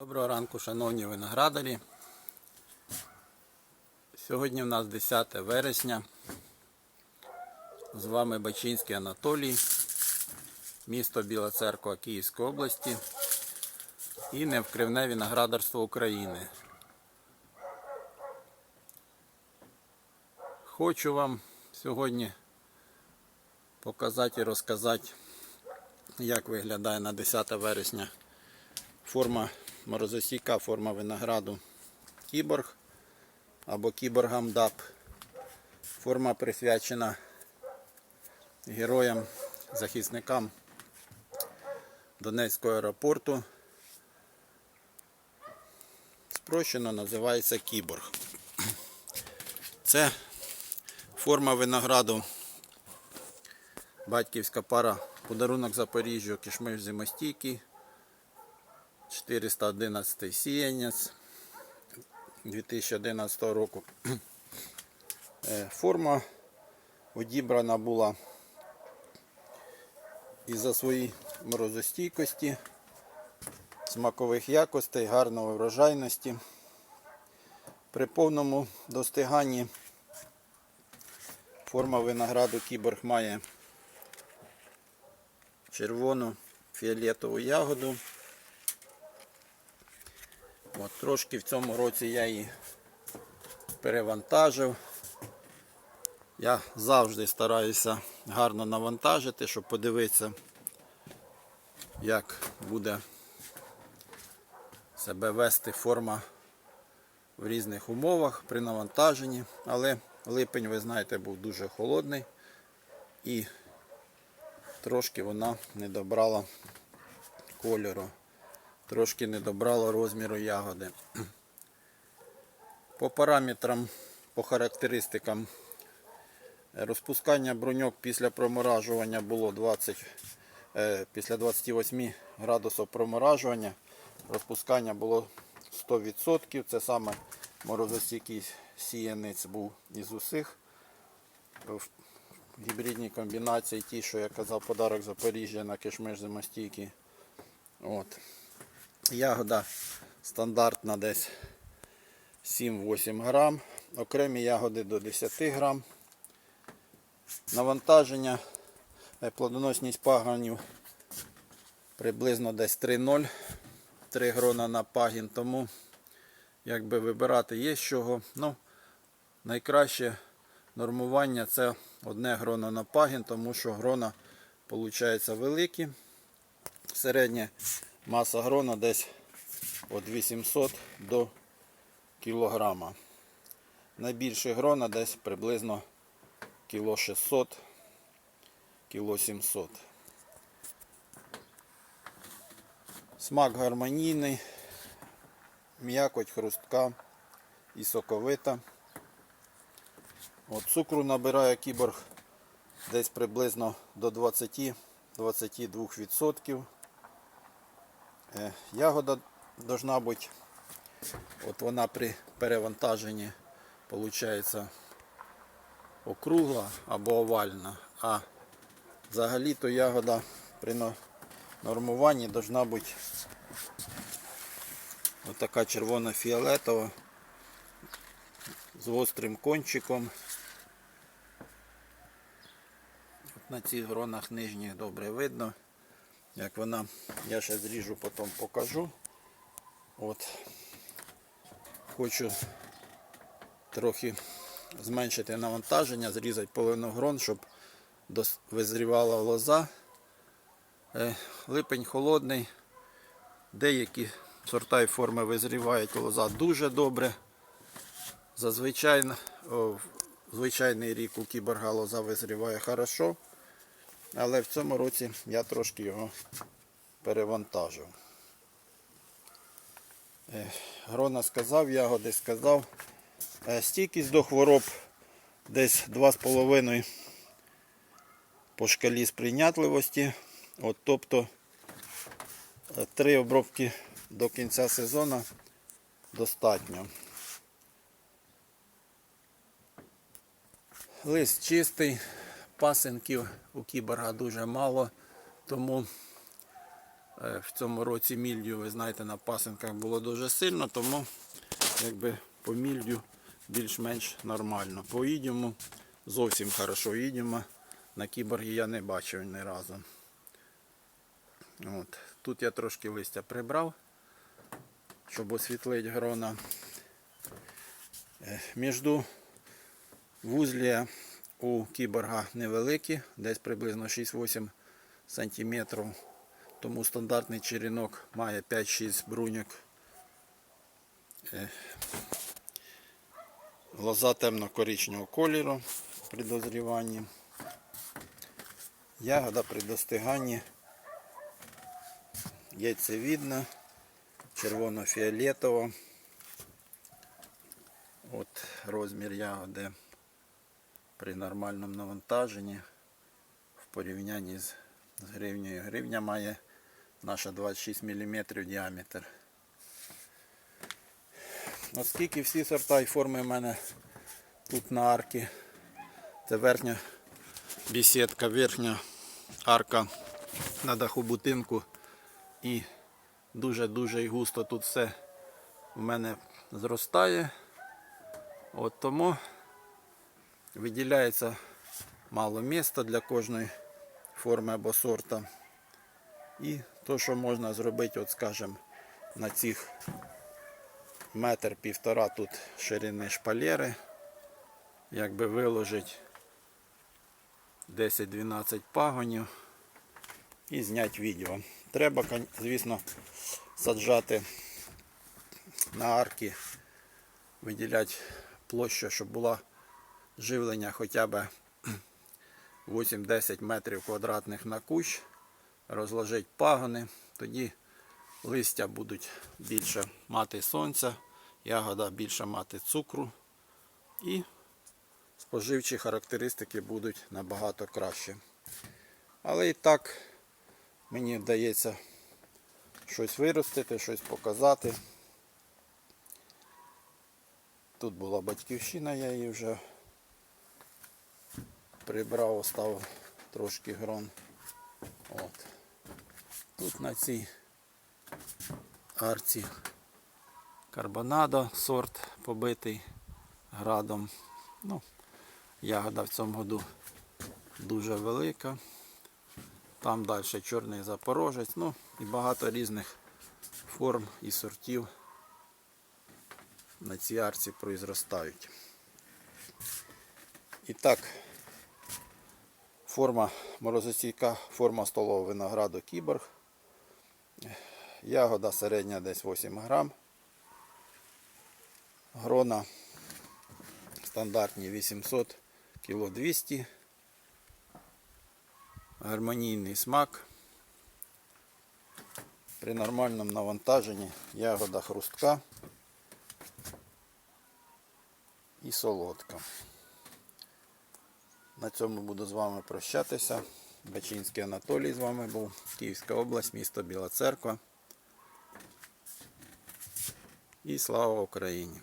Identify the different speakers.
Speaker 1: Доброго ранку, шановні виноградарі. Сьогодні в нас 10 вересня. З вами Бачинський Анатолій, місто Біла Церква Київської області і невкривне виноградарство України. Хочу вам сьогодні показати і розказати, як виглядає на 10 вересня форма морозостійка форма винограду кіборг або кіборгам ДАП. Форма присвячена героям, захисникам Донецького аеропорту. Спрощено називається кіборг. Це форма винограду. Батьківська пара подарунок Запоріжжю, кишмиш зимостійкий. 411 сіянець 2011 року. Е, Форма одібрана була із-за своєї морозостійкості, смакових якостей, гарної врожайності. При повному достиганні форма винограду кіборг має червону фіолетову ягоду. От, трошки в цьому році я її перевантажив. Я завжди стараюся гарно навантажити, щоб подивитися, як буде себе вести форма в різних умовах при навантаженні. Але липень, ви знаєте, був дуже холодний і трошки вона не добрала кольору трошки не добрало розміру ягоди. По параметрам, по характеристикам, розпускання бруньок після проморажування було 20, е, після 28 градусів проморажування. Розпускання було 100%. Це саме морозостійкий сіянець був із усіх. В гібридній комбінації ті, що я казав, подарок Запоріжжя на кишмиш зимостійкий. Ягода стандартна десь 7-8 грам. Окремі ягоди до 10 грам. Навантаження, е, плодоносність пагонів приблизно десь 3,0. 3 грона на пагін. Тому якби вибирати є з чого. Ну, найкраще нормування це одне гроно на пагін, тому що грона виходить великі. Середнє Маса грона десь від 800 до кілограма. Найбільше грона десь приблизно кіло 600, кіло 700. Смак гармонійний, м'якоть хрустка і соковита. От Цукру набирає кіборг десь приблизно до 20-22%. Е, Ягода должна бути, от вона при перевантаженні виходить округла або овальна, а взагалі-то ягода при нормуванні должна бути отака червоно-фіолетова з гострим кончиком. На цих гронах нижніх добре видно. Як вона, я ще зріжу, потім покажу. От. Хочу трохи зменшити навантаження, зрізати половину грон, щоб визрівала лоза. Е, Липень холодний. Деякі сорта і форми визрівають лоза дуже добре. Зазвичай в звичайний рік у кіборга лоза визріває хорошо. Але в цьому році я трошки його перевантажив. Е, Грона сказав, ягоди сказав. Е, Стійкість до хвороб десь 2,5 по шкалі сприйнятливості. От, тобто е, три обробки до кінця сезону достатньо. Лист чистий, пасинків у кіборга дуже мало, тому Е, В цьому році мільдю, ви знаєте, на пасинках було дуже сильно, тому якби по мільдю більш-менш нормально. По ідіму зовсім хорошо ідіма. На кіборгі я не бачив ні разу. От. Тут я трошки листя прибрав, щоб освітлити грона. Е, Між вузлі у кіборга невеликі, десь приблизно 6-8 см. Тому стандартний черенок має 5-6 бруньок. Е, Глаза темно-коричневого кольору при дозріванні. Ягода при достиганні яйцевидна, червоно-фіолетово. От розмір ягоди при нормальному навантаженні в порівнянні з, гривнею. Гривня має наша 26 мм діаметр. Оскільки всі сорта і форми в мене тут на арки. Це верхня бісідка, верхня арка на даху будинку. І дуже-дуже густо тут все в мене зростає. От тому виділяється мало міста для кожної форми або сорта. І то, що можна зробити, от скажімо, на цих метр півтора тут ширини шпалери, якби виложити 10-12 пагонів і зняти відео. Треба, звісно, саджати на арки, виділяти площу, щоб було живлення хоча б 8-10 метрів квадратних на кущ, розложити пагони, тоді листя будуть більше мати сонця, ягода більше мати цукру і споживчі характеристики будуть набагато краще. Але і так мені вдається щось виростити, щось показати. Тут була батьківщина, я її вже прибрав, оставив трошки грон. От. Тут на цій арці карбонадо, сорт побитий градом. Ну, ягода в цьому году дуже велика. Там далі чорний запорожець, ну і багато різних форм і сортів на цій арці произростають. І так, форма морозостійка, форма столового винограду кіборг. Ягода середня десь 8 грам. Грона стандартні 800 кг 200. Гармонійний смак. При нормальному навантаженні ягода хрустка і солодка. На цьому буду з вами прощатися. Бачинський Анатолій з вами був. Київська область, місто Біла Церква. І слава Україні!